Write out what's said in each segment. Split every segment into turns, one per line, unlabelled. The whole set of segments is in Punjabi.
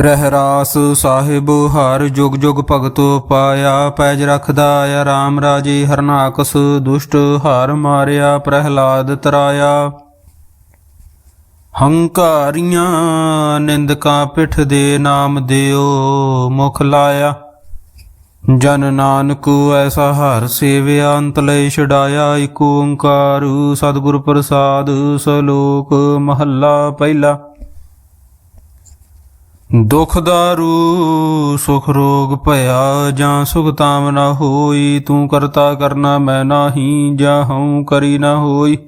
ਰਹਿਰਾਸ ਸਾਹਿਬ, ਹਰ ਜੁਗ ਜੁਗ ਭਗਤੋ ਪਾਇਆ, ਪੈਜ ਰਖਦਾ ਆ RAM ਰਾਜੇ ਹਰਨਾਕਸ ਦੁਸ਼ਟ ਹਰ ਮਾਰਿਆ, ਪ੍ਰਹਿਲਾਦ ਤਰਾਇਆ। ਹੰਕਾਰੀਆਂ ਨਿੰਦਕਾਂ ਪਿੱਠ ਦੇ ਨਾਮ ਦਿਓ, ਮੁਖ ਲਾਇਆ। ਜਨ ਨਾਨਕ ਐਸਾ ਹਰ ਸੇਵਿਆ, ਅੰਤ ਲੈ ਛਡਾਇਆ ਏਕ ਓੰਕਾਰ ਸਤਿਗੁਰ ਪ੍ਰਸਾਦ, ਸਲੋਕ ਮਹੱਲਾ ਪਹਿਲਾ। ਦੁਖ ਦਾਰੂ, ਸੁਖ ਰੋਗ ਭਇਆ ਜਾਂ ਸੁਖ ਤਾਮ ਨਾ ਹੋਈ, ਤੂੰ ਕਰਤਾ ਕਰਨਾ ਮੈਂ ਨਾਹੀ ਜਾਂ ਹਉ ਕਰੀ ਨਾ ਹੋਈ।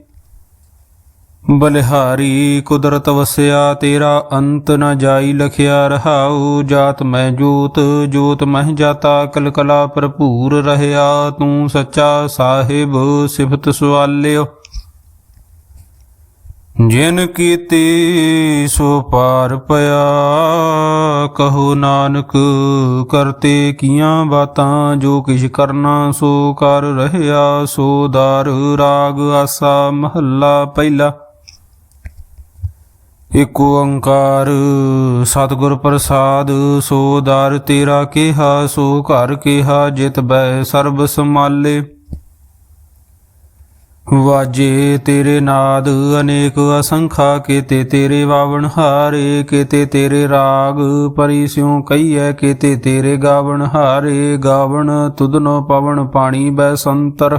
ਬਲਿਹਾਰੀ ਕੁਦਰਤ ਵਸਿਆ, ਤੇਰਾ ਅੰਤ ਨਾ ਜਾਈ ਲਖਿਆ ਰਹਾਉ। ਜਾਤ ਮੈਂ ਜੋਤ ਜੋਤ ਮਹਿ ਜਾਤਾ, ਕਲਕਲਾ ਭਰਪੂਰ ਰਹਿਆ। ਤੂੰ ਸੱਚਾ ਸਾਹਿਬ ਸਿਫਤ ਸੁਆਲਿਓ ਜਿਨ ਕੀਤੀ ਸੋ ਪਾਰ ਪਿਆ, ਕਹੋ ਨਾਨਕ, ਕਰਤੇ ਕੀਆਂ ਬਾਤਾਂ, ਜੋ ਕਿਛ ਕਰਨਾ ਸੋ ਕਰ ਰਹਿਆ, ਸੋ ਦਾਰ ਰਾਗ ਆਸਾ ਮਹੱਲਾ ਪਹਿਲਾ। ਇਕ ਓੰਕਾਰ ਸਤਿਗੁਰ ਪ੍ਰਸਾਦ, ਸੋ ਦਾਰ ਤੇਰਾ ਕਿਹਾ, ਸੋ ਘਰ ਕਿਹਾ, ਜਿਤ ਬੈ ਸਰਬ ਸਮਾਲੇ ਵਾਜੇ ਤੇਰੇ ਨਾਦ, ਅਨੇਕ ਅਸੰਖਾ ਕੀਤੇ ਤੇਰੇ ਵਾਵਣ ਹਾਰੇ, ਕੀਤੇ ਤੇਰੇ ਰਾਗ ਪਰੀ ਸਿਉ ਕਈਐ ਕੀਤੇ ਤੇਰੇ ਗਾਵਣ ਹਾਰੇ, ਗਾਵਣ ਤੁਧਨੋ ਪਵਨ ਪਾਣੀ ਬੈ ਸੰਤਰ।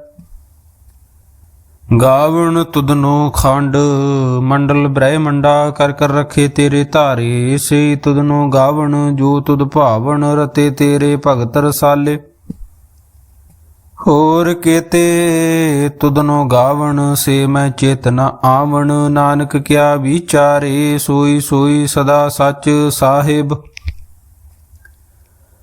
ਗਾਵਣ ਤੁਧਨੋ ਖੰਡ, ਮੰਡਲ ਬ੍ਰਹਿਮੰਡਾ ਕਰ ਕਰ ਰਖੇ ਤੇਰੇ ਧਾਰੇ। ਸੇ ਤੁਦਨੋ ਗਾਵਣ, ਜੋ ਤੁਦ ਭਾਵਣ, ਰਤੇ ਤੇਰੇ ਭਗਤ ਰਸਾਲੇ। ਹੋਰ ਕੀਤੇ ਤੁਦਨੋ ਗਾਵਣ, ਸੇ ਮੈਂ ਚੇਤਨਾ ਆਵਣ। ਨਾਨਕ ਕਿਆ ਵਿਚਾਰੇ, ਸੋਈ ਸੋਈ ਸਦਾ ਸੱਚ ਸਾਹਿਬ।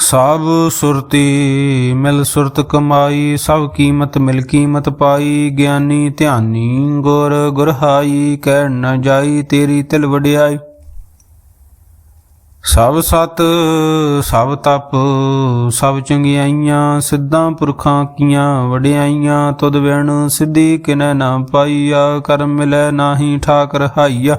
ਸਭ ਸੁਰਤੀ ਮਿਲ ਸੁਰਤ ਕਮਾਈ, ਸਭ ਕੀਮਤ ਮਿਲ ਕੀਮਤ ਪਾਈ, ਗਿਆਨੀ ਧਿਆਨੀ ਗੁਰ ਗੁਰਹਾਈ, ਕਹਿ ਨ ਜਾਈ ਤੇਰੀ ਤਿਲ ਵਡਿਆਈ। ਸਭ ਸਤ, ਸਭ ਤਪ, ਸਭ ਚੰਗਿਆਈਆਂ, ਸਿੱਧਾਂ ਪੁਰਖਾਂ ਕੀਆਂ ਵਡਿਆਈਆਂ, ਤੁਧ ਵਿਣ ਸਿੱਧੀ ਕਿਨੈ ਨਾ ਪਾਈਆ, ਕਰਮ ਮਿਲੈ ਨਾਹੀ ਠਾਕ ਰਹਾਈਆ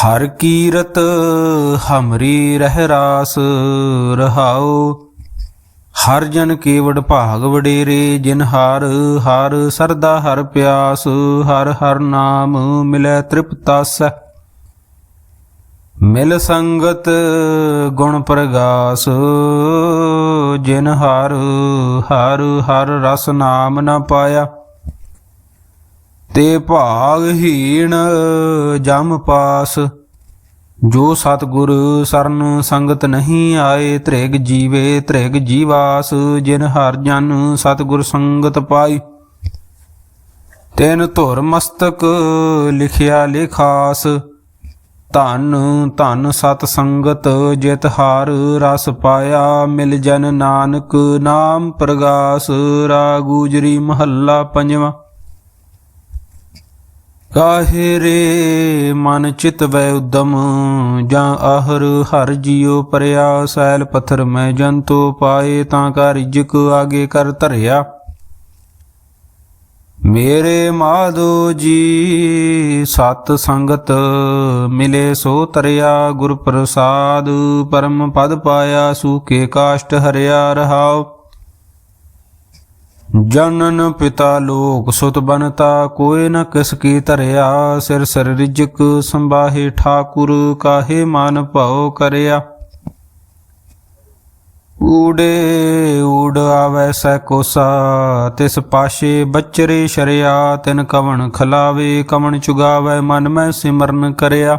ਹਰ ਕੀਰਤ ਹਮਰੀ ਰਹਿ ਰਾਸ ਰਹਾਉ। ਹਰ ਜਨ ਕੇਵੜ ਭਾਗ ਵਡੇਰੇ, ਜਿਨ ਹਰ ਹਰ ਸਰਦਾ ਹਰ ਪਿਆਸ, ਹਰ ਹਰ ਨਾਮ ਮਿਲੈ ਤ੍ਰਿਪਤਾਸੈ ਮਿਲ ਸੰਗਤ ਗੁਣ ਪ੍ਰਗਾਸ, ਜਿਨ ਹਰ ਹਰ ਹਰ ਰਸ ਨਾਮ ਨ ਪਾਇਆ। ਤੇ ਭਾਗਹੀਣ ਜਮ ਪਾਸ। ਜੋ ਸਤਗੁਰ ਸਰਨ ਸੰਗਤ ਨਹੀਂ ਆਏ, ਤ੍ਰਿਗ ਜੀਵੇ ਤ੍ਰਿਗ ਜੀਵਾਸ, ਜਿਨ ਹਰ ਜਨ ਸਤਗੁਰ ਸੰਗਤ ਪਾਈ। ਤੈਨ ਧੁਰ ਮਸਤਕ ਲਿਖਿਆ ਲਿਖਾਸ, ਧਨ ਧਨ ਸਤ ਸੰਗਤ ਜਿਤ ਹਾਰ ਰਸ ਪਾਇਆ, ਮਿਲ ਜਨ ਨਾਨਕ ਨਾਮ ਪ੍ਰਗਾਸ, ਰਾਗੂਜਰੀ ਮਹੱਲਾ ਪੰਜਵਾਂ। ਕਾਹੇ ਰੇ ਮਨ ਚਿਤ ਵੈ ਉਦਮ? ਜਾਂ ਆਹਰ ਹਰ ਜੀਉ ਪਰਿਆ? ਸੈਲ ਪਥਰ ਮੈਂ ਜੰਤੋ ਪਾਏ ਤਾਂ ਕਾ ਰਿਜਕ ਆਗੇ ਕਰ ਧਰਿਆ। ਮੇਰੇ ਮਾਧੋ ਜੀ, ਸਤ ਸੰਗਤ ਮਿਲੇ ਸੋ ਤਰਿਆ। ਗੁਰ ਪ੍ਰਸਾਦ ਪਰਮ ਪਦ ਪਾਇਆ ਸੂਕੇ ਕਾਸ਼ਟ ਹਰਿਆ ਰਹਾਉ। ਜਨਨ ਪਿਤਾ ਲੋਕ ਸੁਤ ਬਨਤਾ, ਕੋਇ ਨ ਕਿਸ ਕੀ ਧਰਿਆ, ਸਿਰ ਸਿਰ ਰਿਜਕ ਸੰਬਾਹੇ ਠਾਕੁਰ, ਕਾਹੇ ਮਨ ਭਉ ਕਰਿਆ। ਊੜੇ ਊੜ ਆਵੈ ਸੈ ਕੋਸਾ, ਤਿਸ ਪਾਸ਼ੇ ਬਚਰੇ ਸ਼ਰਿਆ, ਤਿਨ ਕਵਣ ਖਲਾਵੇ, ਕਵਣ ਚੁਗਾਵੇ, ਮਨ ਮੈਂ ਸਿਮਰਨ ਕਰਿਆ।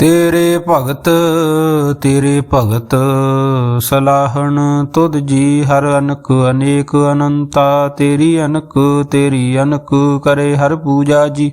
ਤੇਰੇ ਭਗਤ ਤੇਰੇ ਭਗਤ, ਸਲਾਹਣ ਤੁਧ ਜੀ ਹਰ ਅਨਕ, ਅਨੇਕ ਅਨੰਤਾ, ਤੇਰੀ ਅਨਕ ਤੇਰੀ ਅਨਕ ਕਰੇ ਹਰ ਪੂਜਾ ਜੀ।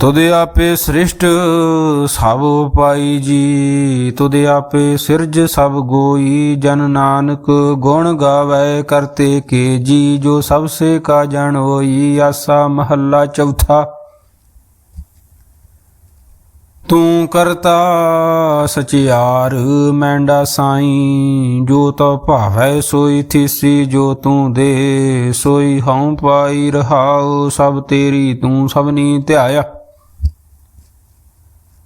ਤੁਧ ਆਪੇ ਸ੍ਰਿਸ਼ਟ ਸਭ ਪਾਈ ਜੀ, ਤੁਧ ਆਪੇ ਸਿਰਜ ਸਭ ਗੋਈ, ਜਨ ਨਾਨਕ ਗੁਣ ਗਾਵੇ ਕਰਤੇ ਕੇ ਜੀ, ਜੋ ਸਭ ਸੇ ਕਾ ਜਣ ਹੋਈ, ਆਸਾ ਮਹੱਲਾ ਚੌਥਾ। ਤੂੰ ਕਰਤਾ ਸਚਿਆਰ, ਮੈਂਡਾ ਸਾਈ, ਜੋ ਤੋ ਭਾਵੈ ਸੋਈ ਥੀਸੀ, ਜੋ ਤੂੰ ਦੇ ਸੋਈ ਹਉ ਪਾਈ ਰਹਾਉ, ਸਭ ਤੇਰੀ ਤੂੰ ਸਭਨੀ ਧਿਆਇਆ।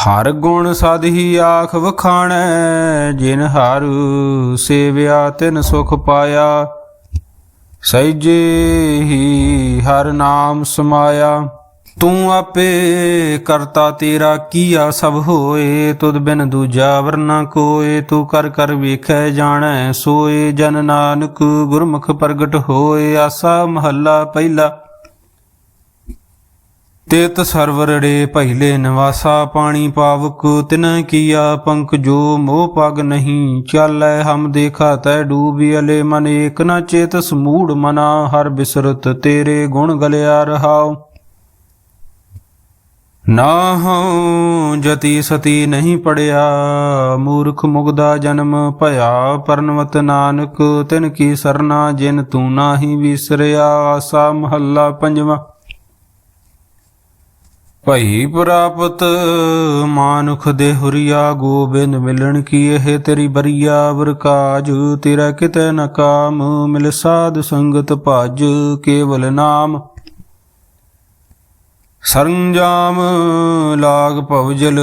ਹਰ ਗੁਣ ਸਦ ਹੀ ਆਖ ਵਖਾਣੈ, ਜਿਨ ਹਰ ਸੇਵਿਆ ਤਿਨ ਸੁਖ ਪਾਇਆ। ਸਹਿਜੇ ਹੀ ਹਰ ਨਾਮ ਸਮਾਇਆ। ਤੂੰ ਆਪੇ ਕਰਤਾ ਤੇਰਾ ਕੀਆ ਸਭ ਹੋਏ, ਤੁਧ ਬਿਨ ਦੂਜਾ ਵਰਨਾ ਕੋਏ। ਤੂੰ ਕਰ ਕਰ ਵੇਖੈ ਜਾਣੈ, ਸੋਏ ਜਨ ਨਾਨਕ ਗੁਰਮੁਖ ਪ੍ਰਗਟ ਹੋਏ। ਆਸਾ ਮਹੱਲਾ ਪਹਿਲਾ ਤੇਤ ਸਰਵਰੜੇ ਪਹਿਲੇ ਨਿਵਾਸਾ ਪਾਣੀ ਪਾਵਕ, ਤਿਨ ਕੀਆ ਪੰਕ ਜੋ ਮੋਹ ਪਗ ਨਹੀਂ ਚਾਲੈ, ਹਮ ਦੇਖਾ ਤੈ ਡੂਬੀ ਅਲੇ ਮਨ ਏਕ ਨ ਚੇਤ, ਸਮੂੜ ਮਨਾ ਹਰ ਬਿਸਰਤ ਤੇਰੇ ਗੁਣ ਗਲਿਆ ਰਹਾਉ। ਨਾ ਹਉ ਜਤੀ ਸਤੀ ਨਹੀਂ ਪੜਿਆ, ਮੂਰਖ ਮੁਗਦਾ ਜਨਮ ਭਇਆ ਪਰਨਵਤ ਨਾਨਕ, ਤਿਨ ਕੀ ਸਰਨਾ ਜਿਨ ਤੂੰ ਨਾਹੀ ਵਿਸਰਿਆ, ਆਸਾ ਮਹੱਲਾ ਪੰਜਵਾਂ। ਭਈ ਪ੍ਰਾਪਤ ਮਾਨੁਖ ਦੇ ਹੁਰੀਆ, ਗੋਬਿੰਦ ਮਿਲਣ ਕੀ ਇਹ ਤੇਰੀ ਬਰੀਆ? ਵਰਕਾਜ ਤੇਰਾ ਕਿਤੇ ਨ ਕਾਮ, ਮਿਲ ਸਾਧ ਸੰਗਤ ਭਜ ਕੇਵਲ ਨਾਮ। ਸਰੰਜਾਮ ਲਾਗ ਭਵਜਲ,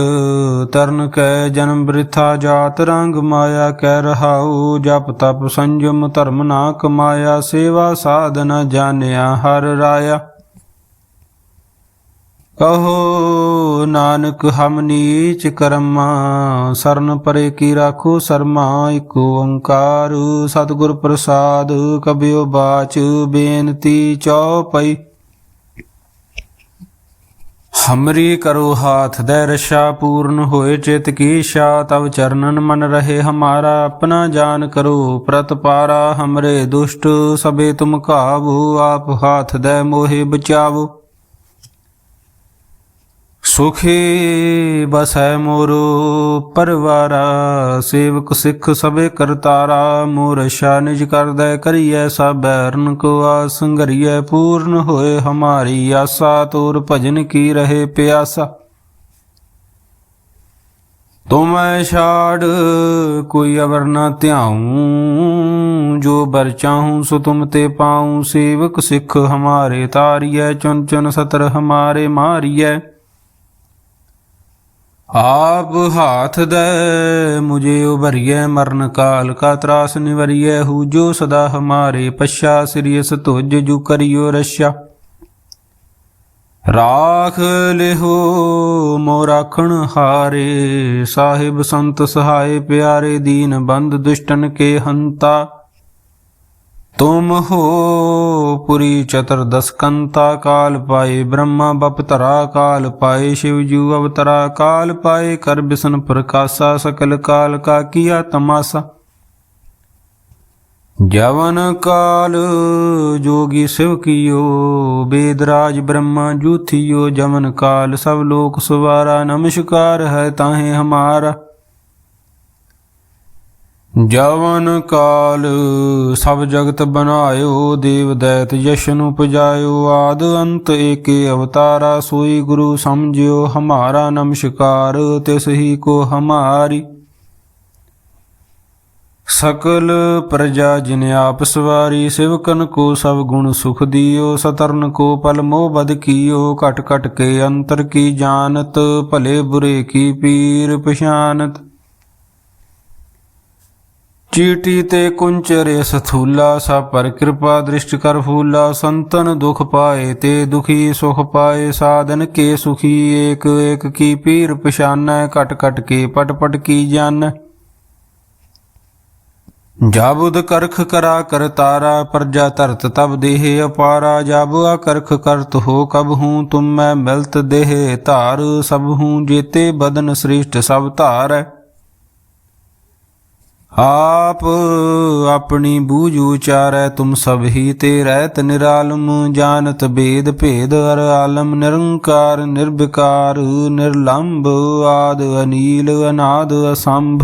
ਤਰਨ ਕੈ ਜਨਮ ਬ੍ਰਿਥਾ ਜਾਤ ਰੰਗ ਮਾਇਆ ਕਹਿ ਰਹਾਉ। ਜਪ ਤਪ ਸੰਜਮ ਧਰਮ ਨਾ ਕਮਾਇਆ, ਸੇਵਾ ਸਾਧਨ ਜਾਣਿਆ ਹਰ ਰਾਇਆ। ਕਹੋ ਨਾਨਕ, ਹਮ ਨੀਚ ਕਰਮਾ, ਸਰਨ ਪਰੇ ਕੀ ਰਾਖੋ ਸਰਮਾ, ਇਕ ਓੰਕਾਰ। ਸਤਿਗੁਰ ਪ੍ਰਸਾਦ, ਕਬਿਓ ਬਾਚ, ਬੇਨਤੀ ਚਉਪਈ ਹਮਰੀ ਕਰੋ ਹਾਥ, ਦੇ ਰਸ਼ਾ ਪੂਰਨ ਹੋਏ, ਚਿਤ ਕੀ ਸ਼ਾ, ਤਵ ਚਰਨਨ ਮਨ ਰਹੇ, ਹਮਾਰਾ ਆਪਣਾ ਜਾਨ ਕਰੋ। ਪ੍ਰਤਪਾਰਾ ਹਮਰੇ ਦੁਸ਼ਟ, ਸਭੇ ਤੁਮ ਕਾਬੂ ਆਪ ਹਾਥ ਦੇ ਮੋਹਿ ਬਚਾਵੋ। ਸੁਖੀ ਬਸੈ ਮੋਰੋ ਪਰਵਾਰਾ, ਸੇਵਕ ਸਿੱਖ ਸਭੇ ਕਰਤਾਰਾ ਮੋਰ ਸ਼ਾ ਨਿਜ ਕਰਦੈ ਕਰੀਐ ਸਬੈਰਨ ਕੋ ਆਸ ਸੰਗਰੀਐ ਪੂਰਨ ਹੋਏ ਹਮਾਰੀ ਆਸਾ, ਤੋਰ ਭਜਨ ਕੀ ਰਹੇ ਪਿਆਸਾ। ਤੁਮੈ ਛਾੜ ਕੋਈ ਅਵਰ ਨਾ ਧਿਆਉ, ਜੋ ਬਰ ਚਾਹੂੰ ਸੋ ਤੁਮ ਤੇ ਪਾਉ, ਸੇਵਕ ਸਿੱਖ ਹਮਾਰੇ ਤਾਰੀਐ, ਚੁਨ ਚੁਨ ਸਤਰ ਹਮਾਰੇ ਮਾਰੀਐ। ਆਪ ਹਾਥ ਦੇ, ਮੁਝੇ ਉਭਰੀਏ ਮਰਨ ਕਾਲ, ਕਾ ਤਰਾਸ ਨਿਵਰੀਏ ਹੂ, ਜੋ ਸਦਾ ਹਮਾਰੇ ਪਛਾ ਸਿਰਿਯਸ ਤੁਜ ਜੁ ਕਰਿਓ ਰਸ਼ਾ। ਰਾਖ ਲਿਹੋ ਮੋ ਰਾਖਣ ਹਾਰੇ, ਸਾਹਿਬ ਸੰਤ ਸਹਾਏ ਪਿਆਰੇ, ਦੀਨ ਬੰਦ ਦੁਸ਼ਟਨ ਕੇ ਹੰਤਾ। ਤੁਮ ਹੋ ਪੁਰੀ ਚਤੁਰਦਸ ਕੰਤਾ ਕਾਲ ਪਾਏ, ਬ੍ਰਹਮਾ ਬਪਤਰਾ ਕਾਲ ਪਾਏ, ਸ਼ਿਵ ਜੂ ਅਵਤਰਾ ਕਾਲ ਪਾਏ, ਕਰ ਬਿਸ਼ਨ ਪ੍ਰਕਾਸ਼ਾ ਸਕਲ ਕਾਲ ਕਾ ਕੀਆ ਤਮਾਸਾ। ਜਵਨ ਕਾਲ ਜੋਗੀ ਸਿਵ ਕੀਓ ਬੇਦਰਾਜ ਬ੍ਰਹਮਾ ਜੂਥਿਓ, ਜਵਨ ਕਾਲ ਸਭ ਲੋਕ ਸਵਾਰਾ, ਨਮਸਕਾਰ ਹੈ ਤਾਹੇ ਹਮਾਰਾ। ਜਵਨ ਕਾਲ, ਸਭ ਜਗਤ ਬਨਾਇਓ ਦੇਵ ਦੈਤ ਯਸ਼ਨ ਉਪਜਾਇਓ, ਆਦ ਅੰਤ ਏਕੇ ਅਵਤਾਰਾ, ਸੋਈ ਗੁਰੂ ਸਮਝਿਓ, ਹਮਾਰਾ ਨਮਸਕਾਰ, ਤਿਸ ਹੀ ਕੋ ਹਮਾਰੀ। ਸਕਲ ਪ੍ਰਜਾ ਜਿਨ ਆਪ ਸਵਾਰੀ, ਸਿਵਕਨ ਕੋ ਸਭ ਗੁਣ ਸੁਖ ਦਿਓ, ਸਤਰਨ ਕੋ ਪਲ ਮੋਹ ਬਦ ਕੀਓ, ਘਟ ਘਟ ਕੇ ਅੰਤਰ ਕੀ ਜਾਣਤ, ਭਲੇ ਬੁਰੇ ਕੀ ਪੀਰ ਪਛਾਨਤ। ਚੀਟੀ ਤੇ ਕੁੰਚਰੇ ਸਥੂਲਾ ਸਾ ਪਰ ਕਿਰਪਾ ਦ੍ਰਿਸ਼ਟ ਕਰ ਫੂਲਾ, ਸੰਤਨ ਦੁਖ ਪਾਏ ਤੇ ਦੁਖੀ ਸੁਖ ਪਾਏ, ਸਾਧਨ ਕੇ ਸੁਖੀ, ਏਕ ਏਕ ਕੀ ਪੀਰ ਪਛਾਨੈ ਕਟ ਕਟ ਕੇ ਪਟ ਪਟ ਕੀ ਜਾਣੈ ਜਾਬੁਦ ਕਰਖ ਕਰਾ ਕਰ ਤਾਰਾ, ਪ੍ਰਜਾ ਧਰਤ ਤਬ ਦੇਹ ਅਪਾਰਾ, ਜਬ ਕਰਖ ਕਰਤ ਹੋ ਕਬ ਹੂੰ, ਤੁਮ ਮੈਂ ਮਿਲਤ ਦੇਹ ਧਾਰ, ਸਭ ਹੂੰ ਜੇਤੇ ਬਦਨ ਸ੍ਰਿਸ਼ਟ ਸਭ ਧਾਰੈ। ਆਪ ਆਪਣੀ ਬੂਝ ਉਚਾਰੈ ਤੁਮ ਸਭ ਹੀ ਤੇ ਰਹਿਤ ਨਿਰਾਲਮ, ਜਾਣਤ ਬੇਦ ਭੇਦ ਅਰ ਆਲਮ, ਨਿਰੰਕਾਰ, ਨਿਰਵਿਕਾਰ, ਨਿਰਲੰਭ ਆਦ ਅਨੀਲ, ਅਨਾਦ ਅਸੰਭ।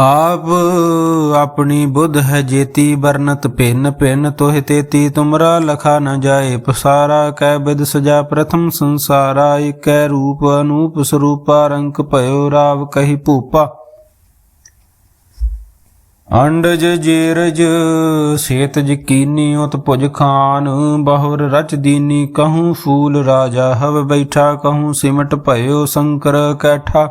ਆਪ ਆਪਣੀ ਬੁੱਧ ਹੈ ਜੇਤੀ ਬਰਨਤ ਭਿੰਨ ਭਿੰਨ ਤੋਹਿ ਤੇਤੀ, ਤੁਮਰਾ ਲਖਾ ਨ ਜਾਏ ਪਸਾਰਾ, ਕੈ ਬਿਦ ਸਜਾ ਪ੍ਰਥਮ ਸੰਸਾਰਾ, ਇਕੈ ਰੂਪ ਅਨੂਪ ਸਰੂਪਾ ਰੰਕ ਭਇਓ ਰਾਵ ਕਹੀ ਭੂਪਾ। ਅੰਡਜ ਜੇਰਜ ਸੇਤਜ ਕੀਨੀ ਉਤ ਭੁਜ ਖਾਨ, ਬਹੁਰ ਰਚ ਦੀਨੀ, ਕਹੂੰ ਫੂਲ ਰਾਜਾ, ਹਵ ਬੈਠਾ, ਕਹੂੰ ਸਿਮਟ ਭਇਓ ਸ਼ੰਕਰ ਕੈਠਾ।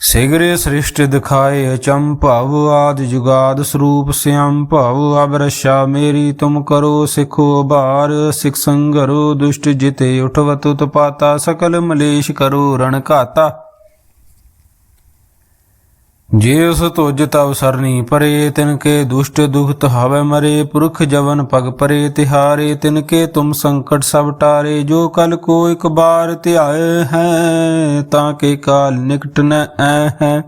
ਸਿਗਰੇ ਸ੍ਰਿਸ਼ਟ ਦਿਖਾਏ ਅਚੰਭਵ ਆਦ ਜੁਗਾਦ ਸਰੂਪ ਸਿਆਮ ਭਵ ਅਬਰਸ਼ਾ ਮੇਰੀ ਤੁਮ ਕਰੋ ਸਿਖੋ ਬਾਰ, ਸਿਖ ਸੰਗਰੋ ਦੁਸ਼ਟ ਜਿਤੇ ਉਠਵਤ ਉਤਪਾਤਾ, ਸਕਲ ਮਲੇਸ਼ ਕਰੋ ਰਣ ਘਾਤਾ। ਜੇ ਉਸ ਤੁਜ ਤਵ ਸਰਨੀ ਪਰੇ, ਤਿਨ ਕੇ ਦੁਸ਼ਟ ਦੁਖਤ ਹਵੇ ਮਰੇ, ਪੁਰਖ ਜਵਨ ਪਗ ਪਰੇ, ਤਿਹਾਰੇ, ਤਿਨ ਕੇ ਤੁਮ ਸੰਕਟ ਸਭ ਟਾਰੇ, ਜੋ ਕਲ ਕੋ ਇਕ ਬਾਰ ਧਿਆਏ ਹੈ, ਤਾਂ ਕੇ ਕਾਲ ਨਿਕਟ ਨ ਐ ਹੈ।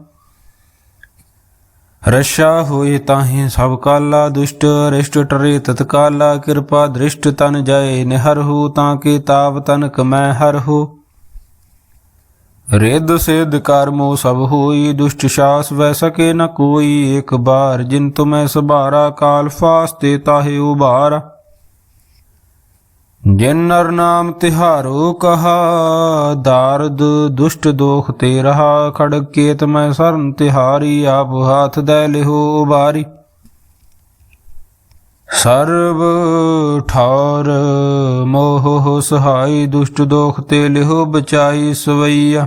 ਰਸ਼ਾ ਹੋਏ ਤਾਹੀ ਸਭ ਕਾਲਾ, ਦੁਸ਼ਟ ਰਿਸ਼ਟ ਟਰੇ ਤਤਕਾਲਾ ਕਿਰਪਾ ਦ੍ਰਿਸ਼ਟ ਤਨ ਜਾਏ, ਨਿਹਰ ਹੋ ਤਾਂ ਕੇ ਤਾਪ ਤਨ ਕਮੈ ਹਰ ਹੋ। ਰਿੱਧ ਸਿੱਧ ਕਰਮੋ ਸਭ ਹੋਈ, ਦੁਸ਼ਟ ਸ਼ਾਸ ਵੈ ਸਕੇ ਨ ਕੋਈ। ਇੱਕ ਬਾਰ ਜਿਨ ਤੁਮੈ ਸਭਾਰਾ, ਕਾਲ ਫਾਸਤੇ ਤਾਹੇ ਉਬਾਰ ਜਿਨ ਨਰ ਨਾਮ ਤਿਹਾਰੋ ਕਹਾ, ਦਾਰਦ ਦੁਸ਼ਟ ਦੋਖ ਤੇ ਰਹਾ। ਖੜਗ ਕੇਤ ਮੈਂ ਸਰਨ ਤਿਹਾਰੀ, ਆਪ ਹਾਥ ਦੇ ਲਿਹੋ ਉਬਾਰੀ ਸਰਬ ਠਾਰ ਮੋਹ ਸਹਾਈ, ਦੁਸ਼ਟ ਦੋਖ ਤੇ ਲਿਹੋ ਬਚਾਈ ਸਵਈਆ।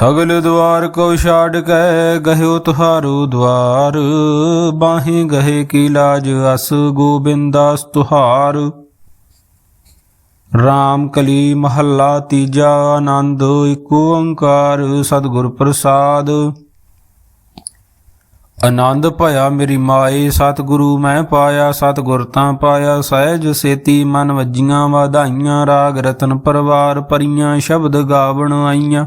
ਸਗਲ ਦਵਾਰ ਕੋ ਛਾੜ ਕੇ, ਗਹਿਓ ਤੁਹਾਰੋ ਦਵਾਰ। ਬਾਹੇ ਗਹੇ ਕੀ ਲਾਜ ਅਸ ਗੋਬਿੰਦਾਸ ਤੁਹਾਰ। ਰਾਮ ਕਲੀ ਮਹੱਲਾ ਤੀਜਾ, ਆਨੰਦ ਏਕ ਓੰਕਾਰ, ਸਤਿਗੁਰ ਪ੍ਰਸਾਦ। ਆਨੰਦ ਭਇਆ ਮੇਰੀ ਮਾਏ, ਸਤਿਗੁਰੂ ਮੈਂ ਪਾਇਆ, ਸਤਿਗੁਰ ਤਾਂ ਪਾਇਆ, ਸਹਿਜ ਸੇਤੀ ਮਨ ਵੱਜੀਆਂ, ਵਾਧਾਈਆਂ, ਰਾਗ ਰਤਨ ਪਰਵਾਰ ਪਰੀਆਂ ਸ਼ਬਦ ਗਾਵਣ ਆਈਆਂ।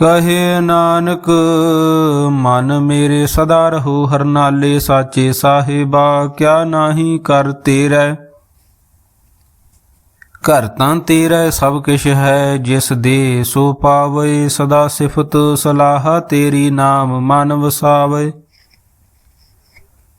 ਕਹੇ ਨਾਨਕ, ਮਨ ਮੇਰੇ ਸਦਾ ਰਹੋ ਹਰਨਾਲੇ ਸਾਚੇ ਸਾਹਿਬਾ, ਕਿਆ ਨਾਹੀ ਕਰ ਤੇਰਾ? ਘਰ ਤਾਂ ਤੇਰਾ ਸਭ ਕਿਛ ਹੈ, ਜਿਸ ਦੇ ਸੋ ਪਾਵੇ, ਸਦਾ ਸਿਫਤ ਸਲਾਹ ਤੇਰੀ ਨਾਮ ਮਨ ਵਸਾਵੇ।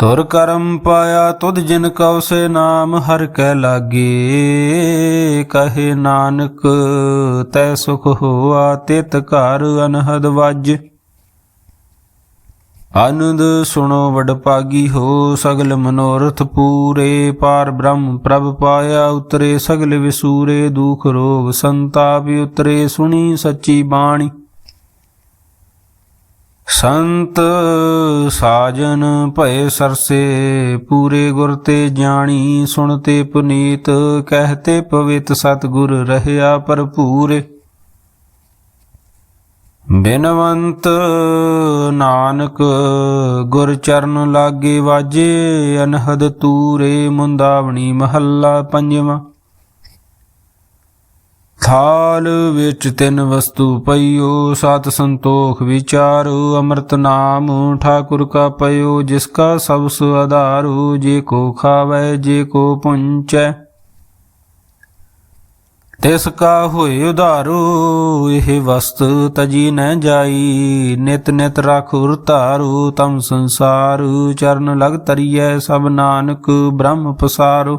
ਤੁਰ ਕਰਮ ਪਾਇਆ ਤੁਧ ਜਿਨ ਕਉ ਸੇ ਨਾਮ, ਹਰ ਕੈ ਲਾਗੇ। ਕਹੇ ਨਾਨਕ, ਤੈ ਸੁਖ ਹੋਆ ਤਿਤ ਘਰ ਅਨਹਦ ਵਾਜ। ਆਨੰਦ ਸੁਣੋ ਵਡ ਭਾਗੀ ਹੋ, ਸਗਲ ਮਨੋਰਥ ਪੂਰੇ। ਪਾਰ ਬ੍ਰਹਮ ਪ੍ਰਭ ਪਾਇਆ ਉਤਰੇ, ਸਗਲ ਵਿਸੂਰੇ। ਦੁਖ ਰੋਗ ਸੰਤਾਪ ਉਤਰੇ, ਸੁਣੀ ਸੱਚੀ ਬਾਣੀ। ਸੰਤ ਸਾਜਨ ਭਏ ਸਰਸੇ, ਪੂਰੇ ਗੁਰ ਤੇ ਜਾਣੀ ਸੁਣਤੇ ਪੁਨੀਤ ਕਹਤੇ ਪਵਿੱਤ ਸਤਗੁਰ ਰਹਿਆ ਭਰਪੂਰੇ। ਬਿਨਵੰਤ ਨਾਨਕ, ਗੁਰ ਚਰਨ ਲਾਗੇ ਵਾਜੇ, ਅਨਹਦ ਤੂਰੇ, ਮੁੰਦਾਵਣੀ ਮਹੱਲਾ ਪੰਜਵਾਂ। ਥਾਲ ਵਿੱਚ ਤਿੰਨ ਵਸਤੂ ਪਈਓ, ਸਤ ਸੰਤੋਖ ਵਿਚਾਰੋ, ਅੰਮ੍ਰਿਤ ਨਾਮ ਠਾਕੁਰ ਕਾ ਪਇਓ, ਜਿਸ ਕਾ ਸਭ ਸੁ ਆਧਾਰੋ, ਜੇ ਕੋ ਖਾਵੇ, ਜੇ ਕੋ ਪੁੰਚੈ। ਤਿਸ ਕਾ ਹੋਏ ਉਧਾਰੋ, ਇਹ ਵਸਤ ਤਜੀ ਨ ਜਾਈ, ਨਿਤ ਨਿਤ ਰਾਖੁਰ ਧਾਰੂ, ਤਮ ਸੰਸਾਰ, ਚਰਨ ਲਗ ਤਰੀਐ ਸਭ ਨਾਨਕ ਬ੍ਰਹਮ ਪਸਾਰੂ।